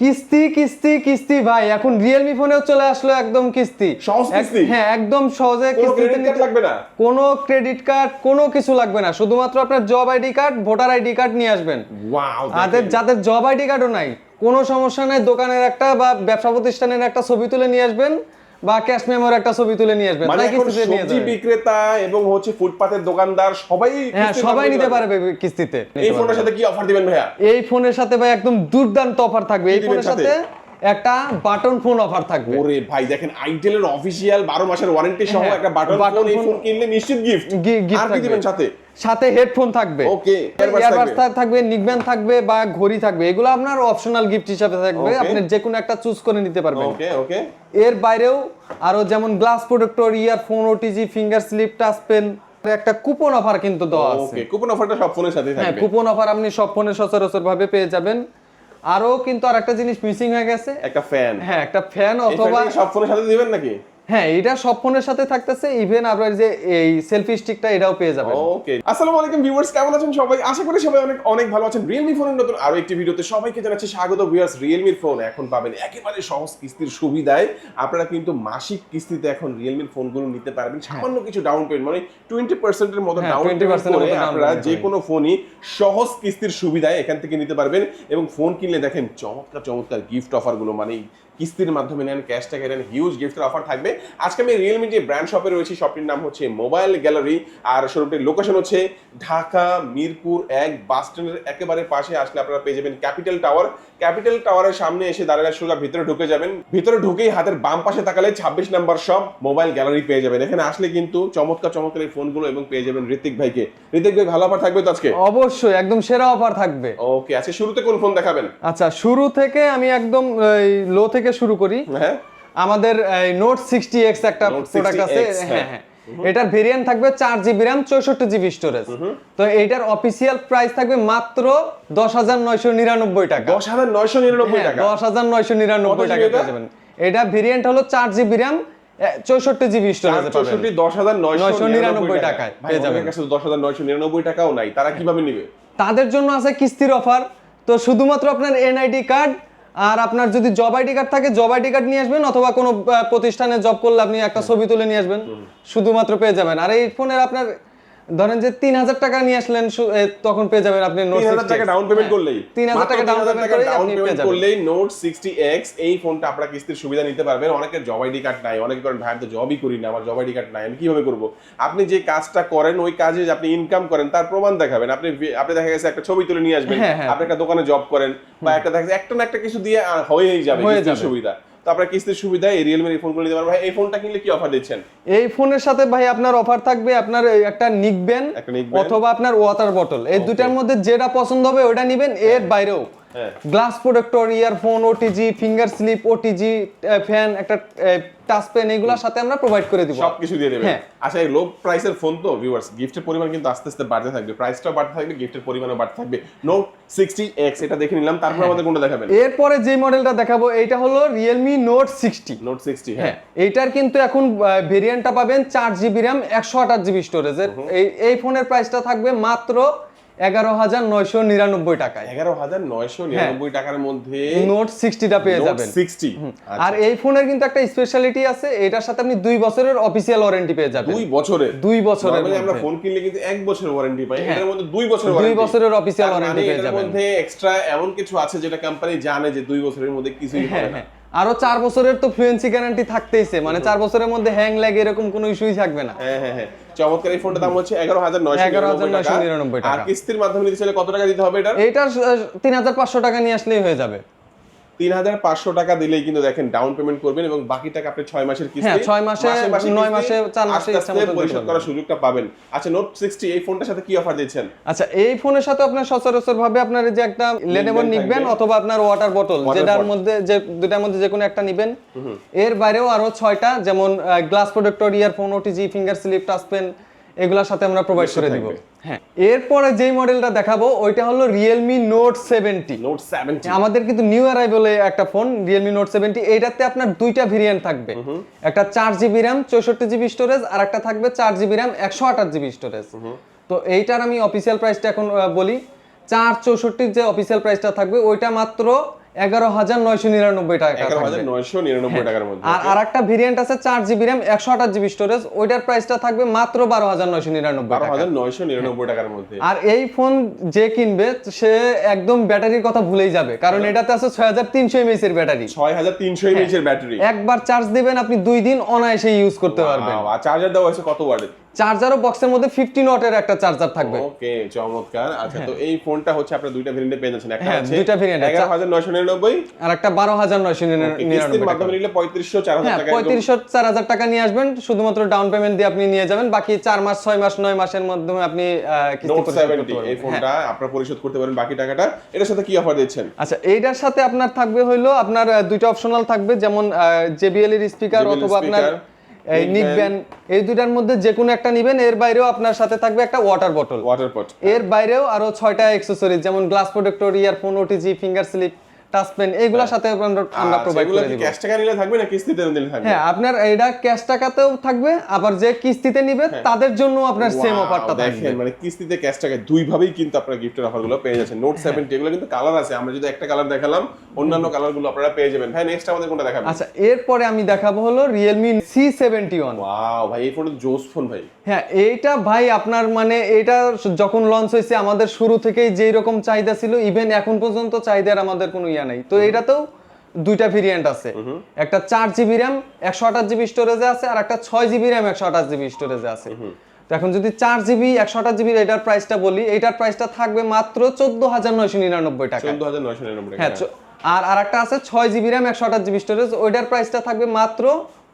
কিস্তি কিস্তি কিস্তি ভাই এখন রিয়েলমি ফোনেও চলে আসলো একদম কিস্তি? হ্যাঁ একদম সহজে কিস্তিতে লাগবে না? কোনো ক্রেডিট কার্ড কোনো কিছু লাগবে না। শুধুমাত্র আপনার job ID card voter ID card নিয়ে আসবেন। যাদের যাদের জব আইডি কার্ডও নাই কোনো সমস্যা নাই দোকানের একটা বা ব্যবসা প্রতিষ্ঠানের একটা ছবি তুলে নিয়ে আসবেন। বা ক্যাশ মেমোর একটা ছবি তুলে নিয়ে আসবে। মানে কিস্তিতে নিয়ে যাবে। বিক্রেতা এবং হচ্ছে ফুটপাতের দোকানদার সবাই হ্যাঁ সবাই নিতে পারবে। কিস্তিতে। এই ফোনের সাথে কি অফার দিবেন ভাইয়া? এই ফোনের সাথে ভাই একদম দুর্দান্ত অফার থাকবে। এই ফোনের সাথে? সাথে একটা বাটন ফোন অফার থাকবে। ওরে ভাই দেখেন আইটেলের অফিসিয়াল 12 মাসের ওয়ারেন্টি সহ হ্যাঁ, একটা বাটন ফোন এই ফোন কিনলে নিশ্চিত গিফট আর কি দিবেন সাথে? সাথে হেডফোন থাকবে। ওকে ইয়ারবাডস থাকবে। থাকবে নিকব্যান্ড থাকবে বা ঘড়ি থাকবে এগুলো আপনার অপশনাল গিফট হিসাবে থাকবে। আপনি যে কোনো একটা চুজ করে নিতে পারবেন। ওকে ওকে এর বাইরেও আরও যেমন glass protector earphone OTG finger slip touch pen একটা কুপন অফার কিন্তু দেওয়া আছে। ওকে কুপন অফারটা সব ফোনের সাথেই হ্যাঁ কুপন অফার আপনি সব ফোনে সচরাচর ভাবে পেয়ে যাবেন। আরও কিন্তু আর একটা জিনিস মিসিং হয়ে গেছে। একটা ফ্যান হ্যাঁ একটা ফ্যান অথবা সব ফোনের সাথে দিবেন নাকি? হ্যাঁ এটা সব ফোনের সাথে থাকতেছে ইভেন আপনার যে এই সেলফি স্টিকটা এটাও পেয়ে যাবেন। ওকে আসসালামু আলাইকুম ভিউয়ার্স কেমন আছেন সবাই? আশা করি সবাই অনেক অনেক ভালো আছেন। রিয়েলমি ফোনের নতুন আরও একটি ভিডিওতে সবাইকে জানাচ্ছি স্বাগত। ভিউয়ার্স রিয়েলমির ফোন এখন পাবেন একেবারে সহজ কিস্তির সুবিধায়। আপনারা কিন্তু মাসিক কিস্তিতে এখন রিয়েলমির ফোনগুলো নিতে পারবেন। সামান্য কিছু ডাউন পেমেন্ট মানে টোয়েন্টি পার্সেন্টের মতো হ্যাঁ, ডাউন 20% পেমেন্ট এর করে আপনারা যে কোনো ফোনই সহজ কিস্তির সুবিধায় এখান থেকে নিতে পারবেন। এবং ফোন কিনলে দেখেন চমৎকার চমৎকার গিফট অফারগুলো মানে কিস্তির মাধ্যমে নেন ক্যাশ টাকা নেন হিউজ গিফটের অফার থাকবে। আজকে আমি রিয়েলমি যে ব্র্যান্ড শপে রয়েছি শপটির নাম হচ্ছে মোবাইল গ্যালারি আর শোরুমটির লোকেশন হচ্ছে ঢাকা মিরপুর এক বাস স্ট্যান্ডের একেবারে পাশে। আসলে আপনারা পেয়ে যাবেন ক্যাপিটাল টাওয়ার ক্যাপিটাল টাওয়ারের সামনে এসে দাঁড়ালে সোজা ভিতরে ঢুকে যাবেন। ভিতরে ঢুকেই হাতের বাম পাশে তাকালে ছাব্বিশ নাম্বার শপ মোবাইল গ্যালারি পেয়ে যাবেন। এখানে আসলে কিন্তু চমৎকার চমৎকার এই ফোনগুলো এবং পেয়ে যাবেন ঋতিক ভাইকে। ঋতিক ভাই ভালো অফার থাকবে তো আজকে? অবশ্যই একদম সেরা অফার থাকবে। ওকে আজকে শুরুতে কোন ফোন দেখাবেন? আচ্ছা শুরু থেকে আমি একদম লো থেকে শুরু করি। হ্যাঁ। আমাদের নোট সিক্সটি এক্স একটা প্রোডাক্ট আছে। হ্যাঁ। হ্যাঁ এটার ভেরিয়েন্ট থাকবে চার জিবি র্যাম চৌষট্টি জিবি স্টোরেজ তো এইটার অফিসিয়াল প্রাইস থাকবে মাত্র দশ হাজার নয়শো নিরানব্বই টাকা। দশ হাজার নয়শো নিরানব্বই টাকা। দশ হাজার নয়শো নিরানব্বই টাকা? পেয়ে যাবেন। এটা ভেরিয়েন্ট হলো চার জিবি র্যাম চৌষট্টি জিবি স্টোরেজ চৌষট্টি দশ হাজার নয়শো নিরানব্বই টাকায়। পেয়ে পেয়ে যাবেন। দশ হাজার নয়শো নিরানব্বই টাকাও নাই। তারা কীভাবে নিবে? তাদের জন্য আছে কিস্তির অফার তো শুধুমাত্র আপনার এনআইডি কার্ড আর আপনার যদি জব আইডি কার্ড থাকে জব আইডি কার্ড নিয়ে আসবেন অথবা কোনো প্রতিষ্ঠানে জব করলে আপনি একটা ছবি তুলে নিয়ে আসবেন। শুধুমাত্র পেয়ে যাবেন। আর এই ফোনের আপনার ধরেন যে তিন হাজার টাকা নিয়ে আসলেন তখন পেয়ে যাবেন আপনি নোট টাকা ডাউন পেমেন্ট করলেই। তিন হাজার টাকা ডাউন পেমেন্ট করলেই নোট সিক্সটি এক্স এই ফোনটা আপনারা কিস্তির সুবিধা নিতে পারবেন। অনেকের জব আইডি কার্ড নাই অনেকে করেন ভাই তো জবই করি না আমার জব আইডি কার্ড নাই আমি কীভাবে করব? আপনি যে কাজটা করেন ওই কাজে আপনি ইনকাম করেন তার প্রমাণ দেখাবেন। আপনি আপনি দেখা গেছে একটা ছবি তুলে নিয়ে আসবেন। হ্যাঁ, হ্যাঁ। আপনি একটা দোকানে জব করেন বা একটা দেখা গেছে একটা না একটা কিছু দিয়ে হয়েই হয়ে যাবে। সুবিধা। তো আপনার কিস্তির সুবিধা এই রিয়েলমির এই ফোনগুলো নিতে পারবেন। ভাই এই ফোনটা কিনলে কি অফার দিচ্ছেন? এই ফোনের সাথে ভাই আপনার অফার থাকবে আপনার একটা নিকবেন অথবা আপনার ওয়াটার বটল এই দুটার মধ্যে যেটা পছন্দ হবে ওটা নিবেন এর বাইরেও। Glass protector earphone OTG finger slip OTG fan একটা টাচ পেন এগুলোর সাথে আমরা প্রোভাইড করে দিব। সবকিছু দিয়ে দেবেন। হ্যাঁ। আচ্ছা এই লো প্রাইসের ফোন তো ভিউয়ার্স গিফটের পরিমাণ কিন্তু আস্তে আস্তে বাড়তে থাকবে। প্রাইসটাও বাড়তে থাকবে গিফটের পরিমাণও বাড়তে থাকবে। নোট সিক্সটি এক্স এটা দেখে নিলাম। তারপর হ্যাঁ। আমাদের কোনটা দেখাবেন? এরপরে যে মডেলটা দেখাবো এটা হলো Realme note sixty note sixty হ্যাঁ। হ্যাঁ এইটার কিন্তু এখন ভেরিয়েন্টটা পাবেন চার জিবি র্যাম একশো আঠাশ জিবি স্টোরেজের এই এই ফোনের প্রাইসটা থাকবে মাত্র এগারো হাজার নয়শো নিরানব্বই টাকায়। এগারো হাজার নয়শো নিরানব্বই টাকার মধ্যে নোট সিক্সটিটা পেয়ে যাবেন। সিক্সটি আর এই ফোনের কিন্তু একটা স্পেশালিটি আছে এটার সাথে আপনি দুই বছরের অফিসিয়াল ওয়ারেন্টি পেয়ে যাবেন। দুই বছরের? দুই বছরের আমরা ফোন কিনলে কিন্তু এক বছরের ওয়ারেন্টি পাই হ্যাঁ। এর মধ্যে দুই বছর দুই বছরের official warranty পেয়ে এটার যাবেন। মধ্যে এক্সট্রা এমন কিছু আছে যেটা কোম্পানি জানে যে দুই বছরের মধ্যে কিছুই হ্যাঁ হবে না। হ্যাঁ। আরও চার বছরের তো ফ্লুয়েন্সি গ্যারান্টি থাকতেইছে মানে চার বছরের মধ্যে হ্যাং লাগে এরকম কোনো ইস্যুই থাকবে না। হ্যাঁ হ্যাঁ হ্যাঁ। চমৎকার এই ফোনটার দাম হচ্ছে এগারো হাজার নয়শো 11,999 আর টাকা। কিস্তির মাধ্যমে নিতে চাইলে কত টাকা দিতে হবে এটা এটা তিন হাজার পাঁচশো টাকা নিয়ে আসলেই হয়ে যাবে। তিন হাজার পাঁচশো টাকা দিলেই কিন্তু দেখেন ডাউন পেমেন্ট করবেন এবং বাকি টাকা আপনি ছয় মাসের কিস্তি হ্যাঁ, ছয় মাসে, নয় মাসে, চার মাসে পরিশোধ করার সুযোগটা পাবেন। আচ্ছা নোট সিক্সটি এই ফোনটার সাথে কি অফার দিচ্ছেন আচ্ছা এই ফোনের সাথে আপনার সচরাচর ভাবে আপনার যে একটা লেনেভো নিবেন অথবা আপনার ওয়াটার Water যেটার মধ্যে যে দুটার মধ্যে যে কোনো একটা নিবেন। এর বাইরেও আরও ছয়টা যেমন glass protector earphone OTG finger slip touch pen এগুলোর সাথে আমরা প্রোভাইড করে দিব। হ্যাঁ। এরপরে যেই মডেলটা দেখাবো ওইটা হলো Realme note seventy note seventy আমাদের কিন্তু নিউ অ্যারাইভেলে একটা ফোন রিয়েলমি নোট সেভেন্টি এইটাতে আপনার দুইটা ভেরিয়েন্ট থাকবে। একটা চার জিবি র্যাম চৌষট্টি জিবি স্টোরেজ আর একটা থাকবে চার জিবি র্যাম একশো আঠাশ জিবি স্টোরেজ তো এইটার আমি অফিসিয়াল প্রাইসটা এখন বলি। চার চৌষট্টির যে অফিসিয়াল প্রাইসটা থাকবে ওইটা মাত্র এগারো হাজার নয়শো নিরানব্বই টাকা নিরানব্বই টাকার মধ্যে আর ভেরিয়েন্ট আছে চার জিবি র্যাম একশো আঠাশ জিবি স্টোরেজ ওইটার প্রাইসটা থাকবে মাত্র বারো হাজার নয়শো নিরানব্বই নিরানব্বই টাকার মধ্যে। আর এই ফোন যে কিনবে সে একদম ব্যাটারির কথা ভুলেই যাবে কারণ এটাতে আছে ছয় হাজার তিনশো এমএইচ এর ব্যাটারি। ছয় হাজার তিনশো এমএইচ এর ব্যাটারি। একবার চার্জ দিবেন আপনি দুই দিন অনায়াসে ইউজ করতে পারবেন। চার্জার দেওয়া হয়েছে কত ওয়াটের চার্জারও বক্সের মধ্যে ফিফটিন ওয়াটের একটা চার্জার থাকবে। ওকে চমৎকার। আচ্ছা তো এই ফোনটা হচ্ছে আপনার দুইটা ভেরিয়েন্টে পেয়ে যাচ্ছেন। একটা হ্যাঁ, হচ্ছে দুইটা আছে। হাজার নয়শো নিরানব্বই। আর একটা বারো হাজার নয়শো কিস্তির নিরানব্বই মাধ্যমে নিলে পঁয়ত্রিশশো চার হাজার হ্যাঁ টাকা একদম। পঁয়ত্রিশশো চার হাজার টাকা নিয়ে আসবেন। শুধুমাত্র ডাউন পেমেন্ট দিয়ে আপনি নিয়ে যাবেন। বাকি চার মাস ছয় মাস নয় মাসের মাধ্যমে আপনি কিস্তি পরিশোধ করতে পারবেন। এই হ্যাঁ। ফোনটা আপনারা পরিশোধ করতে পারেন। বাকি টাকাটা এটার সাথে কি অফার দিচ্ছেন? আচ্ছা এইটার সাথে আপনার থাকবে হইল আপনার দুইটা অপশনাল থাকবে। যেমন জেবিএল এর স্পিকার অথবা আপনার এই নিবেন নিক। এই দুইটার মধ্যে যে কোনো একটা নিবেন এর বাইরেও আপনার সাথে থাকবে একটা ওয়াটার বটল ওয়াটার বটল এর বাইরেও আরও ছয়টা অ্যাকসেসরিজ যেমন glass protector earphone OTG finger slip এইগুলোর সাথে আমরা প্রোভাইড করে দিব। ক্যাশ টাকা নিলে থাকবে না কিস্তিতে নিলে থাকবে? হ্যাঁ আপনার এটা ক্যাশ টাকাতেও থাকবে আবার যে কিস্তিতে নিবে তাদের জন্য আপনার সেম অফারটা থাকবে। মানে কিস্তিতে ক্যাশ টাকায় দুই ভাবেই কিন্তু আপনারা গিফটের অফারগুলো পেয়ে যাচ্ছেন। নোট সেভেন্টি এগুলো কিন্তু কালার আছে। আমরা যদি একটা কালার দেখালাম অন্যান্য কালারগুলো আপনারা পেয়ে যাবেন। ভাই নেক্সট আমাদের কোনটা দেখাবেন আচ্ছা এরপরে আমি দেখাবো হলো Realme C seventy one wow ভাই এই ফোনটা জোস ফোন ভাই। হ্যাঁ এইটা ভাই আপনার মানে এটা যখন লঞ্চ হয়েছে আমাদের শুরু থেকেই যেই রকম চাহিদা ছিল ইভেন এখন পর্যন্ত চাহিদার আমাদের কোনো ইয়া নাই। তো এটাতেও দুইটা ভেরিয়েন্ট আছে। একটা চার জিবি র্যাম একশো আঠাশ জিবি স্টোরেজে আছে আর একটা ছয় জিবি র্যাম একশো আঠাশ জিবি স্টোরেজে আছে। তো এখন যদি চার জিবি একশো আঠাশ জিবি এটার প্রাইসটা বলি এটার প্রাইসটা থাকবে মাত্র চোদ্দ হাজার নয়শো নিরানব্বই টাকা। চোদ্দ হাজার নয়শো নিরানব্বই হ্যাঁ আর আর একটা আছে ছয় জিবি র্যাম একশো আঠাশ জিবি স্টোরেজ ওইটার প্রাইসটা থাকবে মাত্র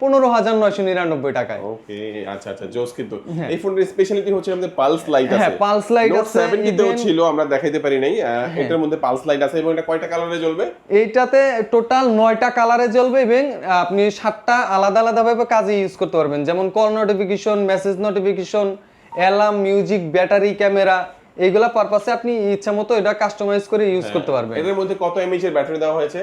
পনেরো হাজার নয়শো নিরানব্বই টাকায়। ওকে আচ্ছা আচ্ছা জোস কিন্তু এই ফোনটার স্পেশালিটি হচ্ছে আমাদের পালস লাইট আছে। হ্যাঁ, pulse light আছে, 70 তেও ছিল আমরা দেখাইতে পারি নাই এটার মধ্যে পালস লাইট আছে এবং এটা কয়টা কালারে জ্বলবে? এইটাতে টোটাল নয়টা কালারে জ্বলবে এবং আপনি সাতটা আলাদা আলাদা ভাবে কাজে ইউজ করতে পারবেন। যেমন call notification message notification alarm music battery camera এইগুলা পারপাসে আপনি ইচ্ছা মতো এটা কাস্টমাইজ করে ইউজ করতে পারবেন। এটার মধ্যে কত এমএইচ এর ব্যাটারি দেওয়া হয়েছে?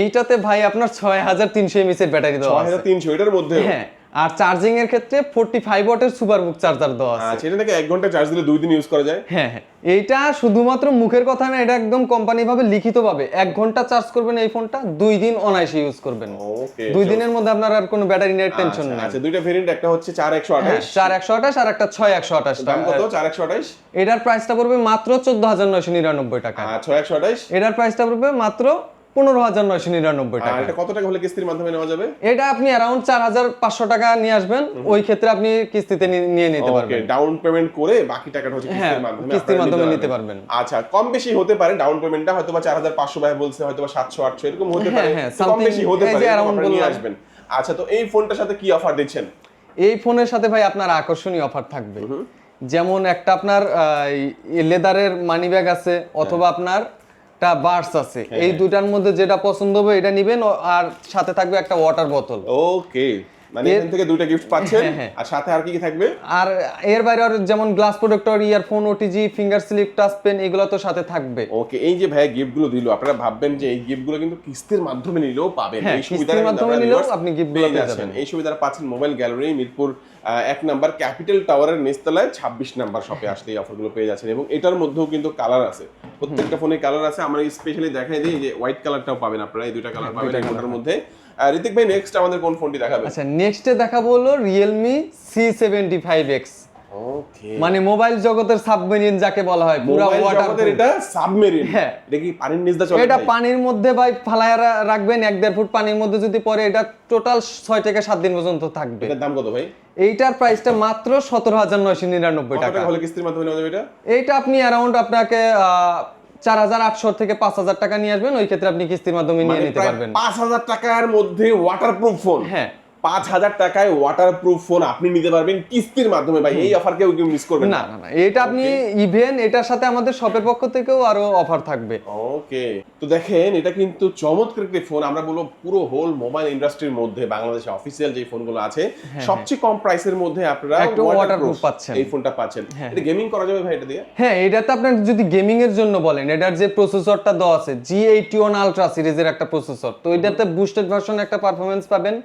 এইটাতে ভাই আপনার ছয় হাজার তিনশো এমএস এর ব্যাটারি দেওয়া ছয় হাজার তিনশো এটার মধ্যে হ্যাঁ আর চার্জিং এর ক্ষেত্রে ফোর্টি ফাইভ ওয়াটের সুপার বুক চার্জার দেওয়া আছে। আচ্ছা এটা নাকি এক ঘণ্টা চার্জ দিলে দুই দিন ইউজ করা যায়? হ্যাঁ হ্যাঁ। এইটা শুধুমাত্র মুখের কথা না এটা একদম কোম্পানি ভাবে লিখিত ভাবে এক ঘণ্টা চার্জ করবেন এই ফোনটা দুই দিন অনায়াসে ইউজ করবেন। ওকে দুই দিনের মধ্যে আপনার আর কোনো ব্যাটারি নিয়ে টেনশন নেই। আচ্ছা দুইটা ভেরিয়েন্ট একটা হচ্ছে চার একশো আঠাশ। চার একশো আঠাশ আর একটা ছয় একশো আঠাশ দাম কত? চার একশো আঠাশ? এটার প্রাইসটা পড়বে মাত্র চোদ্দ হাজার নয়শো নিরানব্বই টাকা। আর ছয় একশো আঠাশ? এটার প্রাইসটা পড়বে মাত্র পনেরো হাজার নয়শো নিরানব্বই টাকা। এটা কত টাকা হলে কিস্তির মাধ্যমে নেওয়া যাবে? এটা আপনি অ্যারাউন্ড চার হাজার পাঁচশো টাকা নিয়ে আসবেন। ওই ক্ষেত্রে আপনি কিস্তিতে নিয়ে নিতে পারবেন। ডাউন পেমেন্ট করে বাকি টাকাটা হচ্ছে হ্যাঁ, কিস্তির মাধ্যমে কিস্তির মাধ্যমে নিতে পারবেন। আচ্ছা কম বেশি হতে পারে ডাউন পেমেন্টটা হয়তো বা চার হাজার পাঁচশো ভাই বলছে হয়তো বা সাতশো আটশো এরকম হতে হ্যাঁ, পারে। হ্যাঁ, কম বেশি হতে পারে আপনারা নিয়ে আসবেন। আচ্ছা তো এই ফোনটার সাথে কি অফার দিচ্ছেন? এই ফোনের সাথে ভাই আপনার আকর্ষণীয় অফার থাকবে। যেমন একটা আপনার লেদারের মানি ব্যাগ আছে অথবা আপনার একটা বার্স আছে। এই দুটার মধ্যে যেটা পছন্দ হবে এটা নিবেন আর সাথে থাকবে একটা ওয়াটার বোতল ওকে। মানে এখান থেকে দুইটা গিফট পাচ্ছেন। হ্যাঁ, হ্যাঁ। আর সাথে আর কি কি থাকবে? আর এর বাইরে আর যেমন glass protector earphone OTG finger slip touch pen এগুলো তো সাথে থাকবে। ওকে এই যে ভাই গিফটগুলো দিল আপনারা ভাববেন যে এই গিফটগুলো কিন্তু কিস্তির মাধ্যমে নিলেও পাবেন। হ্যাঁ, এই কিন্তু মাধ্যমে নিলেও আপনি গুলো পেয়ে যাবেন। এই সুবিধাটা পাচ্ছেন মোবাইল গ্যালারি মিরপুর এক নাম্বার ক্যাপিটাল টাওয়ারের নিচতলায় ছাব্বিশ নাম্বার শপে আসলে এই অফারগুলো পেয়ে যাচ্ছেন এবং এটার মধ্যেও কিন্তু কালার আছে। প্রত্যেকটা ফোনে কালার আছে। আমরা স্পেশালি দেখাই দিই যে হোয়াইট কালারটাও পাবেন আপনারা এই দুইটা কালার পাবেন এই ফোনটার মধ্যে। ঋতিক ভাই নেক্সট আমাদের কোন ফোনটি দেখাবে আচ্ছা নেক্সটে দেখাবো হলো Realme C seventy five X মানে মোবাইল জগতের সাবমেরিন যাকে বলা হয় পুরো ওয়াটার এটা সাবমেরিন। হ্যাঁ। এটা কি পানির নিচ দিয়ে চলে এটা পানির মধ্যে ভাই ফালায় রাখবেন এক দেড় ফুট পানির মধ্যে যদি পরে এটা টোটাল ছয় থেকে সাত দিন পর্যন্ত থাকবে। এটার দাম কত ভাই? এইটার প্রাইসটা মাত্র সতেরো হাজার নয়শো নিরানব্বই কত টাকা। টাকা হলে কিস্তির মাধ্যমে নেওয়া যাবে এটা? এইটা আপনি অ্যারাউন্ড আপনাকে চার হাজার আটশো থেকে পাঁচ হাজার টাকা নিয়ে আসবেন ওই ক্ষেত্রে আপনি কিস্তির মাধ্যমে নিয়ে মানে নিতে পারবেন। পাঁচ হাজার টাকার মধ্যে ওয়াটারপ্রুফ ফোন হ্যাঁ। পাঁচ হাজার টাকায় ওয়াটারপ্রুফ ফোন আপনি নিতে পারবেন কিস্তির মাধ্যমে ভাই এই অফার কেউ কেউ মিস করবেন না না। না এটা আপনি ইভেন এটার সাথে আমাদের শপের পক্ষ থেকেও আরও অফার থাকবে। ওকে তো দেখেন এটা কিন্তু চমৎকার একটি ফোন আমরা বলব পুরো হোল মোবাইল ইন্ডাস্ট্রির মধ্যে বাংলাদেশে অফিসিয়াল যে ফোনগুলো আছে সবচেয়ে কম প্রাইসের মধ্যে আপনারা হ্যাঁ, একটু waterproof waterproof পাচ্ছেন। এই ফোনটা পাচ্ছেন। এটা গেমিং করা যাবে ভাই এটা দিয়ে? হ্যাঁ এটাতে আপনার যদি গেমিং এর জন্য বলেন এটার যে প্রসেসরটা দেওয়া আছে জি এইটি ওয়ান আলট্রা সিরিজের একটা প্রসেসর তো এটাতে বুস্টেড ভার্সন একটা পারফরমেন্স পাবেন।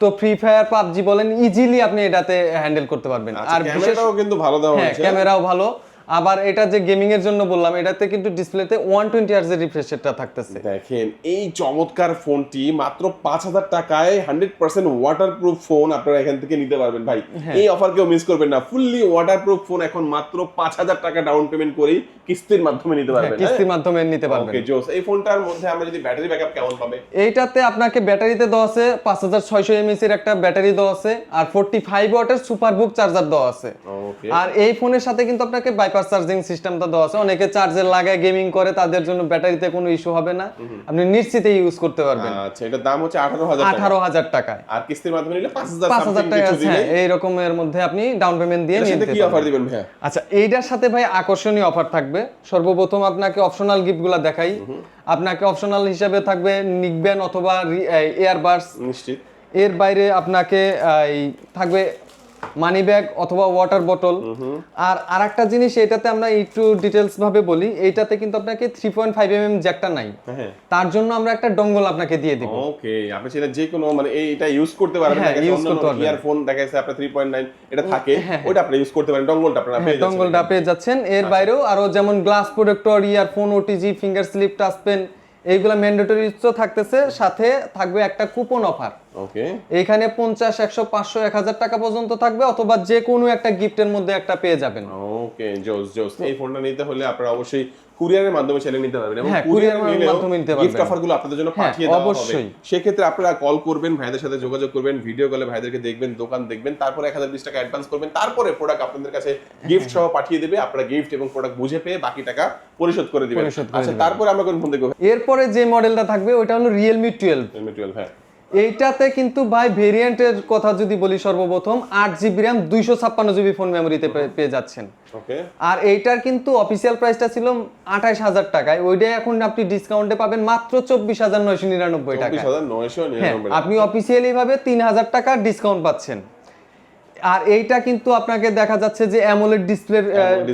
তো ফ্রি ফায়ার পাবজি বলেন ইজিলি আপনি এটাতে হ্যান্ডেল করতে পারবেন। আর ক্যামেরাও কিন্তু ভালো দেওয়া হ্যাঁ হয়েছে। ক্যামেরাও ভালো। আবার এটা যে গেমিং এর জন্য বললাম এটাতে কিন্তু ডিসপ্লেতে ওয়ান টোয়েন্টি আর্স এর রিফ্রেশ রেটটা থাকতেছে। দেখেন এই চমৎকার ফোনটি মাত্র পাঁচ হাজার টাকায় hundred percent water proof phone আপনারা এখান থেকে নিতে পারবেন। ভাই হ্যাঁ। এই অফার কেউ মিস করবেন না। ফুললি ওয়াটার প্রুফ ফোন এখন মাত্র পাঁচ হাজার টাকা ডাউন পেমেন্ট করেই কিস্তির মাধ্যমে নিতে হ্যাঁ, পারবেন। কিস্তির মাধ্যমে নিতে পারবেন। ওকে জোস এই ফোনটার মধ্যে আমরা যদি ব্যাটারি ব্যাকআপ কেমন পাবে? এইটাতে আপনাকে ব্যাটারিতে দেওয়া আছে পাঁচ হাজার ছয়শো এমএস এর একটা ব্যাটারি দেওয়া আছে আর ফোরটি ফাইভ ওয়াটের সুপার বুক চার্জার দেওয়া আছে। ওকে আর এই ফোনের সাথে কিন্তু আপনাকে বাইপাস চার্জিং সিস্টেমটা দেওয়া আছে। অনেকে চার্জার লাগায় গেমিং করে তাদের জন্য ব্যাটারিতে কোনো ইস্যু হবে না। আপনি নিশ্চিতে ইউজ করতে পারবেন। আচ্ছা এটার দাম হচ্ছে আঠারো হাজার টাকা। টাকায়। আর কিস্তির মাধ্যমে নিলে পাঁচ হাজার পাঁচ হাজার something টাকা কিছু দিলে হ্যাঁ এই রকমের মধ্যে আপনি ডাউন পেমেন্ট দিয়ে নিতে কি অফার দিবেন ভাইয়া? আচ্ছা এইটার সাথে ভাই আকর্ষণীয় অফার থাকবে। সর্বপ্রথম আপনাকে অপশনাল গিফটগুলো দেখাই। আপনাকে অপশনাল হিসাবে থাকবে নিকবেন অথবা এয়ারবাডস নিশ্চিত। এর বাইরে আপনাকে এই থাকবে মানি ব্যাগ অথবা ওয়াটার বোতল আর আরেকটা জিনিস এটাতে আমরা একটু ডিটেলস ভাবে বলি এইটাতে কিন্তু আপনাকে three point five m m জ্যাকটা নাই। হ্যাঁ। তার জন্য আমরা একটা ডঙ্গল আপনাকে দিয়ে দিব। ওকে আপনি সেটা যে কোনো মানে এই- এটা ইউজ করতে পারবেন হ্যাঁ, use করতে পারবেন। ইয়ারফোন দেখা যাচ্ছে আপনার 3.9 এটা থাকে ওটা আপনি ইউজ করতে পারেন ডঙ্গলটা আপনারা পেয়ে যাচ্ছেন। ডঙ্গলটা পেয়ে যাচ্ছেন। এর বাইরেও আরও যেমন glass protector earphone OTG finger sleeve touch pen এইগুলো ম্যান্ডেটরি তো থাকতেছে সাথে থাকবে একটা কুপন অফার ওকে এখানে পঞ্চাশ একশো পাঁচশো এক হাজার টাকা পর্যন্ত থাকবে অথবা যে কোনো একটা গিফটের মধ্যে একটা পেয়ে যাবেন। ওকে জোস জোস। এই ফোনটা নিতে হলে আপনারা অবশ্যই কুরিয়ারের মাধ্যমে ছেলে নিতে পারবেন এবং হ্যাঁ, কুরিয়ারের মাধ্যমে নিতে পারবেন। গিফট অফারগুলো আপনাদের জন্য হ্যাঁ, পাঠিয়ে দেওয়া হবে অবশ্যই। সেক্ষেত্রে আপনারা কল করবেন ভাইদের সাথে যোগাযোগ করবেন ভিডিও কলে ভাইদেরকে দেখবেন দোকান দেখবেন তারপরে এক হাজার বিশ টাকা অ্যাডভান্স করবেন তারপরে প্রোডাক্ট আপনাদের কাছে গিফট সহ পাঠিয়ে দেবে আপনারা গিফট এবং প্রোডাক্ট বুঝে পেয়ে বাকি টাকা পরিশোধ করে দিবেন আচ্ছা। তারপরে আমরা কোন ফোন দেখব এরপরে যে মডেলটা থাকবে ওটা হলো রিয়েলমি টুয়েলভ টুয়েলভ হ্যাঁ এইটাতে কিন্তু ভাই ভেরিয়েন্টের কথা যদি বলি সর্বপ্রথম আট জিবি র্যাম দুইশো ছাপ্পান্ন জিবি ফোন মেমোরিতে পেয়ে যাচ্ছেন। আর এইটার কিন্তু অফিসিয়াল প্রাইসটা ছিল আঠাইশ হাজার টাকায়। ওইটাই এখন আপনি ডিসকাউন্টে পাবেন মাত্র চব্বিশ হাজার নয়শো নিরানব্বই টাকা হ্যাঁ নিরানব্বই আপনি অফিসিয়ালি ভাবে তিন হাজার টাকা ডিসকাউন্ট পাচ্ছেন। আর এইটা কিন্তু আপনাকে দেখা যাচ্ছে যে AMOLED display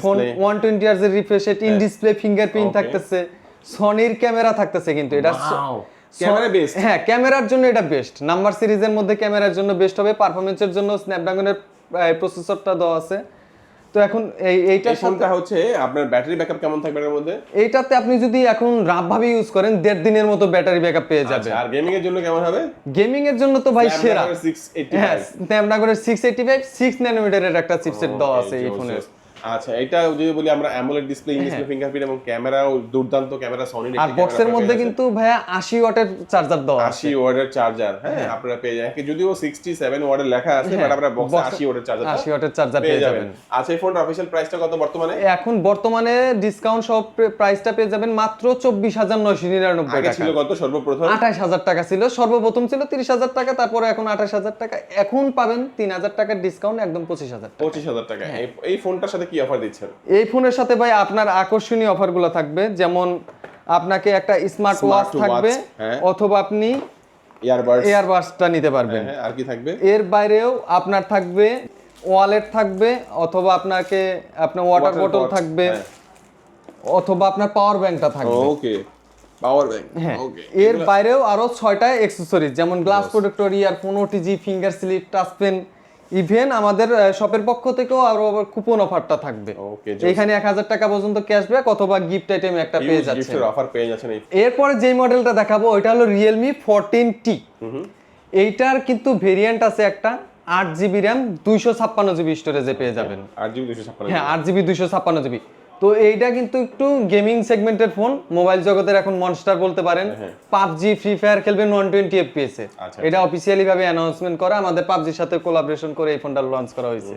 phone one twenty hertz এর রিফ্রেশ ইন ডিসপ্লে ফিঙ্গারপ্রিন্ট. থাকতেছে সনির ক্যামেরা থাকতেছে কিন্তু। এটা ক্যামেরা বেস্ট হ্যাঁ ক্যামেরার জন্য এটা বেস্ট নাম্বার সিরিজের মধ্যে ক্যামেরার জন্য বেস্ট হবে। পারফরমেন্সের জন্য স্ন্যাপড্রাগনের প্রসেসরটা দেওয়া আছে। তো এখন এই এইটার এই ফোনটা হচ্ছে আপনার ব্যাটারি ব্যাকআপ কেমন থাকবে এর মধ্যে? এইটাতে আপনি যদি এখন রাফ ভাবে ইউজ করেন দেড় দিনের মতো ব্যাটারি ব্যাকআপ পেয়ে যাবে আচ্ছা, আর গেমিং এর জন্য কেমন হবে? গেমিং এর জন্য তো ভাই সেরা। Snapdragon 685 হ্যাঁ স্ন্যাপড্রাগনের সিক্স এইটি সিক্স ন্যানোমিটারের একটা চিপসেট দেওয়া আছে এই ফোনের। আচ্ছা এটা যদি বলি আমরা অ্যামোলেড ডিসপ্লে ডিসপ্লে ফিঙ্গারপ্রিন্ট এবং ক্যামেরাও দুর্দান্ত ক্যামেরা সনি আর বক্সের মধ্যে কিন্তু ভাইয়া আশি ওয়াটের চার্জার আছে। 80 ওয়াটের চার্জার হ্যাঁ আপনারা পেয়ে যাবেন। যদিও 67 ওয়াটের লেখা আছে বাট আপনারা বক্সে 80 ওয়াটের চার্জার আশি ওয়াটের চার্জার পেয়ে যাবেন। আচ্ছা এই ফোনটার অফিশিয়াল প্রাইসটা কত বর্তমানে? এখন বর্তমানে ডিসকাউন্ট সব প্রাইসটা পেয়ে যাবেন মাত্র চব্বিশ হাজার নয়শো নিরানব্বই আগে টাকা। ছিল কত সর্বপ্রথম? আঠাশ হাজার টাকা ছিল সর্বপ্রথম ছিল তিরিশ হাজার টাকা তারপরে এখন আঠাশ হাজার টাকা। এখন পাবেন তিন হাজার টাকার ডিসকাউন্ট একদম পঁচিশ হাজার টাকা। পঁচিশ হাজার টাকা। হ্যাঁ। এই- এই ফোনটার সাথে কি অফার দিচ্ছেন? এই ফোনের সাথে ভাই আপনার আকর্ষণীয় অফারগুলো থাকবে। যেমন আপনাকে একটা স্মার্ট ওয়াচ থাকবে হ্যাঁ। অথবা আপনি ইয়ারবাডস এয়ারবাসটা নিতে পারবেন। হ্যাঁ আর কি থাকবে? এর বাইরেও আপনার থাকবে ওয়ালেট থাকবে অথবা আপনাকে আপনার ওয়াটার বোতল থাকবে হ্যাঁ। অথবা আপনার পাওয়ার ব্যাংকটা থাকবে। ওকে পাওয়ার ব্যাংক হ্যাঁ। ওকে এর বাইরেও আরও ছয়টা অ্যাক্সেসরিজ যেমন glass protector earphone OTG finger sleeve touch pen even আমাদের শপের পক্ষ থেকেও আরও আবার কুপন অফারটা থাকবে। এখানে এক হাজার টাকা পর্যন্ত ক্যাশব্যাক অথবা গিফট আইটেম একটা পেয়ে যাচ্ছে অফার পেয়ে যাচ্ছেন এরপরে যেই মডেলটা দেখাবো ওইটা হলো রিয়েলমি ফোরটিন টি এইটার কিন্তু ভেরিয়েন্ট আছে একটা আট জিবি র্যাম দুইশো ছাপ্পান্ন জিবি স্টোরেজে পেয়ে যাবেন। আট জিবি দুশো ছাপ্পান্ন হ্যাঁ আট জিবি দুইশো ছাপ্পান্ন জিবি তো এইটা কিন্তু একটু গেমিং সেগমেন্টের ফোন। মোবাইল জগতের এখন মনস্টার বলতে পারেন। পাবজি ফ্রি ফায়ার খেলবেন ওয়ান টোয়েন্টি এফপিএস এ। আচ্ছা, এটা অফিসিয়ালি ভাবে অ্যানাউন্সমেন্ট করা। আমাদের পাবজির সাথে কোলাবরেশন করে এই ফোনটা লঞ্চ করা হয়েছে।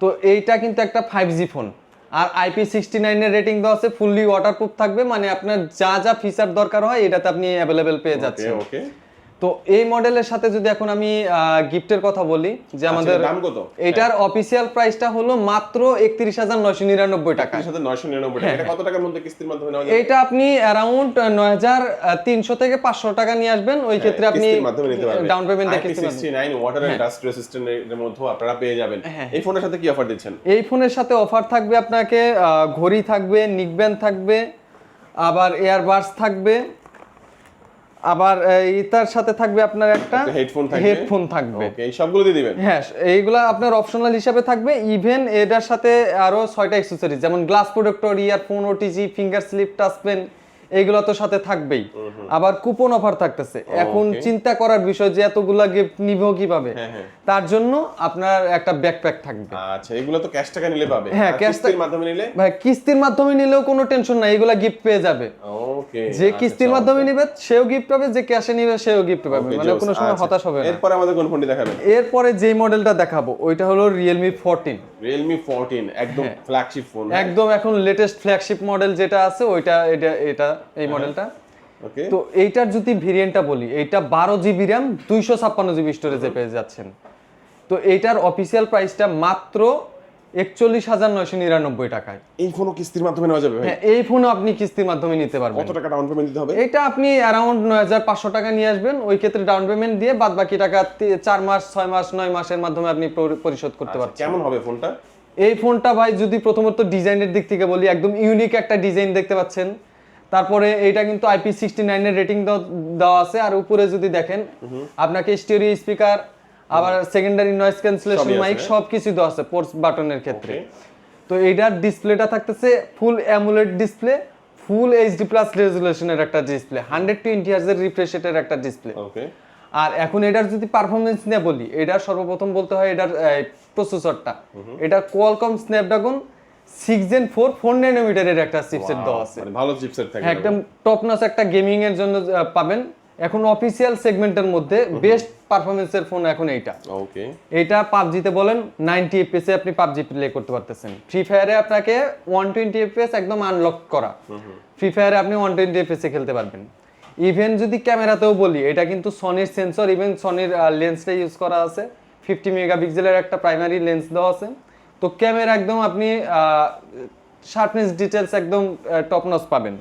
তো এইটা কিন্তু একটা ফাইভ জি ফোন আর আইপি সিক্সটি নাইনের রেটিং দেওয়া আছে ফুললি ওয়াটারপ্রুফ থাকবে। মানে আপনার যা যা ফিচার দরকার হয় এটাতে আপনি অ্যাভেলেবেল পেয়ে যাচ্ছেন। ওকে। তো এই মডেলের সাথে যদি এখন আমি গিফটের কথা বলি যে আমাদের আচ্ছা, দাম কত? এটার অফিসিয়াল প্রাইসটা হলো মাত্র একত্রিশ হাজার নয়শো নিরানব্বই টাকা। এর সাথে নয়শো নিরানব্বই টাকা। এটা কত টাকার মধ্যে কিস্তির মাধ্যমে নেওয়া যাবে? এটা আপনি অ্যারাউন্ড নয় হাজার তিনশো থেকে পাঁচশো টাকা নিয়ে আসবেন। ওই ক্ষেত্রে আপনি কিস্তির মাধ্যমে নিতে পারবেন। Down payment IP 69 water and dust resistant এর মধ্যে আপনারা পেয়ে যাবেন। হ্যাঁ। এই ফোনের সাথে কি অফার দিচ্ছেন? এই ফোনের সাথে অফার থাকবে আপনাকে ঘড়ি থাকবে নিকব্যান্ড থাকবে আবার এয়ারবাডস থাকবে আবার এই, তার সাথে থাকবে আপনার একটা headphone থাকবে। হেডফোন থাকবে। ওকে এই সবগুলো দিয়ে দিবেন? হ্যাঁ এইগুলা আপনার অপশনাল হিসাবে থাকবে। ইভেন এটার সাথে আরও ছয়টা অ্যাক্সেসরিজ যেমন glass protector earphone OTG finger sleeve touch pen এইগুলো তো সাথে থাকবেই। আবার কুপন অফার থাকতেছে। এখন চিন্তা করার বিষয় যে এতগুলা গিফট নিব কীভাবে? হ্যাঁ, হ্যাঁ। তার জন্য আপনার একটা ব্যাকপ্যাক থাকবে। আচ্ছা এগুলো তো ক্যাশ টাকা নিলে পাবে। হ্যাঁ, কিস্তির মাধ্যমে নিলে? ভাই কিস্তির মাধ্যমে নিলেও কোনো টেনশন নাই এগুলা গিফট পেয়ে যাবে। যে কিস্তির মাধ্যমে নিবে সেও গিফট পাবে যে ক্যাশে নিবে সেও গিফট পাবে। মানে কোনো সময় আচ্ছা। হতাশ হবে না। এরপরে আমাদের কোন ফোনটি দেখাবেন? এরপরে যেই মডেলটা দেখাবো ওইটা হলো রিয়েলমি ফোরটিন Realme 14 একদম হ্যাঁ। ফ্ল্যাগশিপ ফোন একদম এখন লেটেস্ট ফ্ল্যাগশিপ মডেল যেটা আছে ওইটা এটা এটা এই মডেলটা ওকে। তো এইটার যদি ভেরিয়েন্টটা বলি এইটা বারো জিবি র্যাম দুইশো ছাপ্পান্ন জিবি স্টোরেজে পেয়ে যাচ্ছেন। তো এইটার অফিসিয়াল প্রাইসটা মাত্র একচল্লিশ হাজার নয়শো নিরানব্বই টাকায়। এই ফোনও কিস্তির মাধ্যমে নেওয়া যাবে হ্যাঁ এই ফোনও আপনি কিস্তির মাধ্যমে নিতে পারবেন। কত টাকা ডাউন পেমেন্ট দিতে হবে? এটা আপনি অ্যারাউন্ড নয় হাজার পাঁচশো টাকা নিয়ে আসবেন। ওই ক্ষেত্রে ডাউন পেমেন্ট দিয়ে বাদ বাকি টাকা চার মাস ছয় মাস নয় মাসের মাধ্যমে আপনি পরিশোধ করতে পারছেন। কেমন হবে ফোনটা? এই ফোনটা ভাই যদি প্রথমত ডিজাইনের দিক থেকে বলি একদম ইউনিক একটা ডিজাইন দেখতে পাচ্ছেন। তারপরে এইটা কিন্তু আইপি সিক্সটি নাইনের রেটিং দেওয়া আছে। আর উপরে যদি দেখেন আপনাকে স্টিরিও স্পিকার আবার সেকেন্ডারি নয়েজ ক্যান্সেলেশন মাইক হ্যাঁ? সব কিছু দেওয়া আছে পোর্টস বাটনের ক্ষেত্রে। তো এইটার ডিসপ্লেটা থাকতেছে full AMOLED display full HD plus রেজুলেশনের একটা ডিসপ্লে হান্ড্রেড টোয়েন্টি হার্জের রিফ্রেশ রেটের একটা ডিসপ্লে ওকে আর এখন এটার যদি পারফরমেন্স নিয়ে বলি এটার সর্বপ্রথম বলতে হয় এটার প্রসেসরটা এটা Qualcomm Snapdragon six gen four four নাইনোমিটারের একটা চিপসেট দেওয়া আছে। মানে ভালো চিপসেট থাকে হ্যাঁ, একদম টপ নচ একটা গেমিং এর জন্য পাবেন। এখন অফিসিয়াল সেগমেন্টের মধ্যে বেস্ট পারফরমেন্সের ফোন এখন এইটা। ওকে এইটা পাবজিতে বলেন নাইনটি এফপিএস এ আপনি পাবজি প্লে করতে পারতেছেন। ফ্রি ফায়ারে আপনাকে ওয়ান টোয়েন্টি এফপিএস একদম আনলক করা। ফ্রি ফায়ারে আপনি ওয়ান টোয়েন্টি এফপিএস এ খেলতে পারবেন। ইভেন যদি ক্যামেরাতেও বলি এটা কিন্তু সনির সেন্সর ইভেন সনির লেন্সটা ইউজ করা আছে। ফিফটি মেগাপিক্সেলের একটা প্রাইমারি লেন্স দেওয়া আছে। তো ক্যামেরা একদম আপনি শার্পনেস ডিটেলস একদম টপ নচ পাবেন।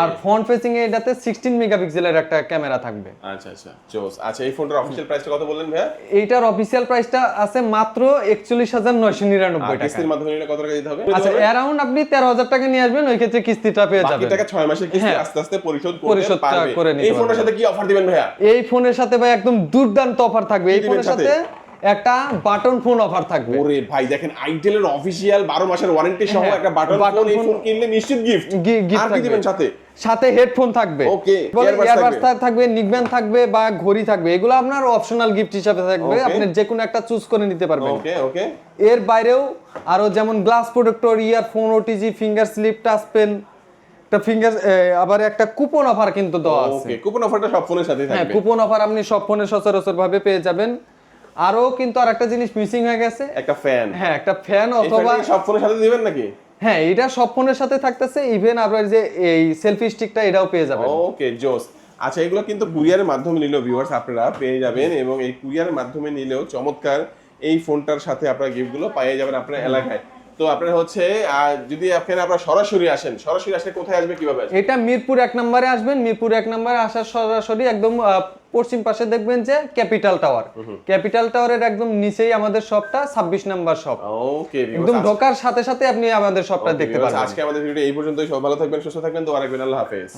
আর ফ্রন্ট ফেসিং এ এটাতে সিক্সটিন মেগাপিক্সেলের একটা ক্যামেরা থাকবে। আচ্ছা আচ্ছা চোস আচ্ছা এই ফোনটার অফিশিয়াল প্রাইসটা কত বললেন ভাইয়া? এইটার অফিসিয়াল প্রাইসটা আছে মাত্র একচল্লিশ হাজার নয়শো আর নিরানব্বই টাকা। কিস্তির মাধ্যমে নিলে কত টাকা দিতে হবে? আচ্ছা অ্যারাউন্ড আপনি তেরো হাজার টাকা নিয়ে আসবেন ওই ক্ষেত্রে কিস্তিটা পেয়ে বাকি যাবেন। টাকা 6 মাসের কিস্তি হ্যাঁ। আস্তে আস্তে পরিশোধ করতে পরিশোধটা পারবে। করে নিতে এই পারবে। সাথে কি অফার দিবেন ভাইয়া? এই ফোনের সাথে ভাই একদম দুর্দান্ত অফার থাকবে। এই ফোনের সাথে? একটা বাটন ফোন অফার থাকবে। ওরে ভাই দেখেন আইটেলের অফিশিয়াল 12 মাসের ওয়ারেন্টি সহ হ্যাঁ, একটা বাটন ফোন এই ফোন কিনলে নিশ্চিত গিফট আর কি দিবেন সাথে? সাথে হেডফোন থাকবে। Earbuds earbuds থাকবে। থাকবে নিকব্যান্ড থাকবে বা ঘড়ি থাকবে এগুলো আপনার অপশনাল গিফট হিসাবে থাকবে। আপনি যে কোনো একটা চুজ করে নিতে পারবেন। ওকে ওকে এর বাইরেও আরও যেমন glass protector earphone OTG finger sleeve touch pen একটা ফিঙ্গার আবার একটা কুপন অফার কিন্তু দেওয়া আছে। কুপন অফারটা সব ফোনের সাথে হ্যাঁ কুপন অফার আপনি সব ফোনে সচরাচর ভাবে পেয়ে যাবেন। আরও কিন্তু আর একটা জিনিস মিসিং হয়ে গেছে। একটা ফ্যান হ্যাঁ একটা ফ্যান অথবা সব ফোনের সাথে দিবেন নাকি? হ্যাঁ এটা সব ফোনের সাথে থাকতেছে ইভেন আপনার যে এই সেলফি স্টিকটা এটাও পেয়ে যাবেন। ওকে জোস আচ্ছা এগুলো কিন্তু কুরিয়ারের মাধ্যমে নিলেও ভিউয়ার্স আপনারা পেয়ে যাবেন এবং এই কুরিয়ারের মাধ্যমে নিলেও চমৎকার এই ফোনটার সাথে আপনারা গিফটগুলো পাইয়ে যাবেন আপনার এলাকায়। তো আপনারা হচ্ছে যদি আপনারা সরাসরি আসেন সরাসরি আসলে কোথায় আসবে কীভাবে আসবে? এটা মিরপুর এক নম্বরে আসবেন মিরপুর এক নম্বরে আসার সরাসরি একদম পশ্চিম পাশে দেখবেন যে ক্যাপিটাল টাওয়ার। ক্যাপিটাল টাওয়ারের একদম নিচেই আমাদের শপটা ছাব্বিশ নাম্বার শপ ওকে একদম ঢোকার সাথে সাথে আপনি আমাদের শপটা দেখতে পারবেন। আজকে আমাদের ভিডিও এই পর্যন্তই। সব ভালো থাকবেন সুস্থ থাকবেন তো আল্লাহ হাফেজ।